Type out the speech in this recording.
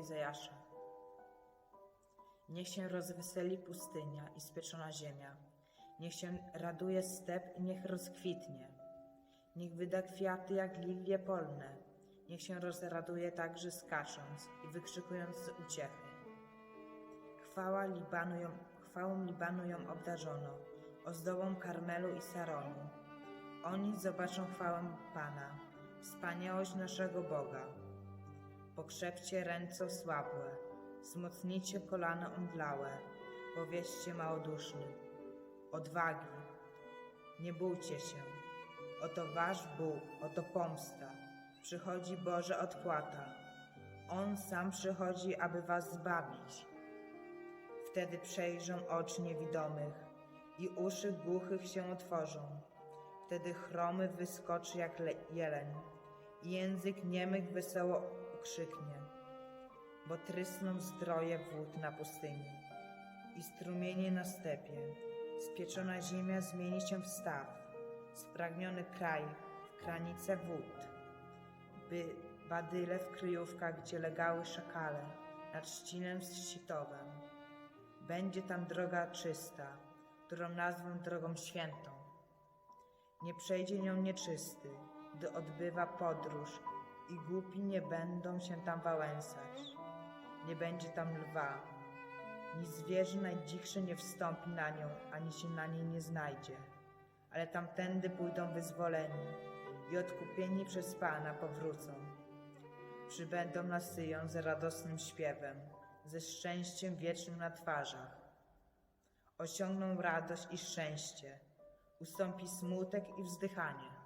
Izajasza. Niech się rozweseli pustynia i spieczona ziemia. Niech się raduje step i niech rozkwitnie. Niech wyda kwiaty jak lilie polne. Niech się rozraduje także skacząc i wykrzykując z uciechy. Chwała Libanu ją, chwałą Libanu ją obdarzono, ozdobą Karmelu i Saronu. Oni zobaczą chwałę Pana, wspaniałość naszego Boga. Pokrzepcie ręce osłabłe, wzmocnijcie kolana omdlałe, powieście małoduszny. Odwagi, nie bójcie się. Oto wasz Bóg, oto pomsta. Przychodzi Boże odpłata. On sam przychodzi, aby was zbawić. Wtedy przejrzą oczy niewidomych i uszy głuchych się otworzą. Wtedy chromy wyskoczy jak le- jeleń i język niemych wesoło okrzyknie, bo trysną zdroje wód na pustyni i strumienie na stepie. Spieczona ziemia zmieni się w staw, spragniony kraj w kranice wód, by badyle w kryjówkach, gdzie legały szakale, nad trzcinem sitowem. Będzie tam droga czysta, którą nazwą drogą świętą. Nie przejdzie nią nieczysty, gdy odbywa podróż i głupi nie będą się tam wałęsać. Nie będzie tam lwa, ni zwierzę najdzichsze nie wstąpi na nią, ani się na niej nie znajdzie. Ale tamtędy pójdą wyzwoleni i odkupieni przez Pana powrócą. Przybędą na Syjon z radosnym śpiewem, ze szczęściem wiecznym na twarzach. Osiągną radość i szczęście, ustąpi smutek i wzdychanie.